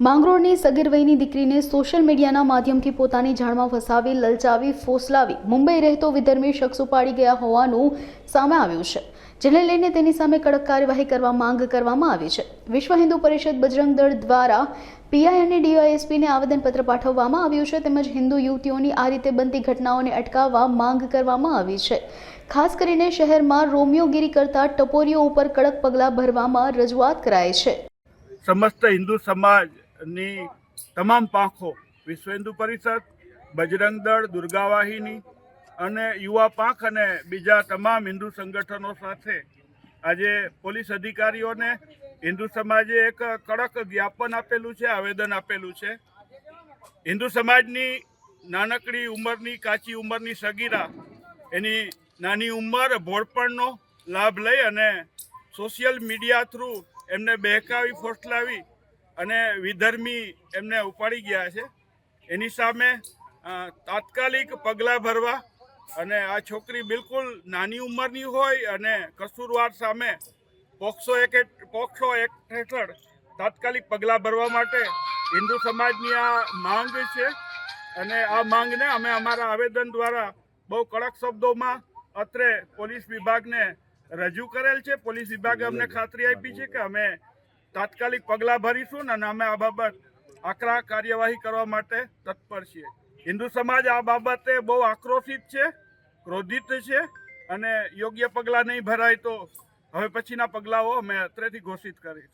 માંગરોળની સગીર વયની દીકરીને સોશિયલ મીડિયાના માધ્યમથી પોતાની જાણમાં ફસાવી, લલચાવી, ફોસલાવી મુંબઈ રહેતો વિધર્મી શખ્સ ઉપાડી ગયા હોવાનું સામે આવ્યું છે, જેને લઈને તેની સામે કડક કાર્યવાહી કરવા માંગ કરવામાં આવી છે. વિશ્વ હિન્દુ પરિષદ બજરંગ દળ દ્વારા પીઆઈ અને ડીવાયએસપીને આવેદનપત્ર પાઠવવામાં આવ્યું છે, તેમજ હિન્દુ યુવતીઓની આ રીતે બનતી ઘટનાઓને અટકાવવા માંગ કરવામાં આવી છે. ખાસ કરીને શહેરમાં રોમિયોગીરી કરતા ટપોરીઓ ઉપર કડક પગલાં ભરવામાં રજૂઆત કરાઈ છે. સમસ્ત હિન્દુ સમાજની તમામ પાંખો, વિશ્વ હિન્દુ પરિષદ, બજરંગ દળ દુર્ગાવાહિની અને યુવા પાંખ અને બીજા તમામ હિન્દુ સંગઠનો સાથે આજે પોલીસ અધિકારીઓને હિન્દુ સમાજે એક કડક જ્ઞાપન આપેલું છે, આવેદન આપેલું છે. હિન્દુ સમાજની નાનકડી ઉંમરની, કાચી ઉંમરની સગીરા, એની નાની ઉંમર, ભોળપણનો લાભ લઈ અને સોશિયલ મીડિયા થ્રુ એમને બહેકાવી, ફોસલાવી અને વિધર્મી એમને ઉપાડી ગયા છે. એની સામે તાત્કાલિક પગલાં ભરવા અને આ છોકરી બિલકુલ નાની ઉંમરની હોય અને કસૂરવાર સામે પોક્સો એક, પોક્સો એક્ટ હેઠળ તાત્કાલિક પગલાં ભરવા માટે હિન્દુ સમાજની આ માંગ છે અને આ માંગને અમે અમારા આવેદન દ્વારા બહુ કડક શબ્દોમાં અત્રે પોલીસ વિભાગને રજૂ કરેલ છે. પોલીસ વિભાગે અમને ખાતરી આપી છે કે અમે તાત્કાલિક પગલાં ભરીશું અને અમે આ બાબત આકરા કાર્યવાહી કરવા માટે તત્પર છીએ. હિન્દુ સમાજ આ બાબતે બહુ આક્રોશિત છે, ક્રોધિત છે અને યોગ્ય પગલાં નહીં ભરાય તો હવે પછીના પગલાઓ અમે અત્રેથી ઘોષિત કરીશું.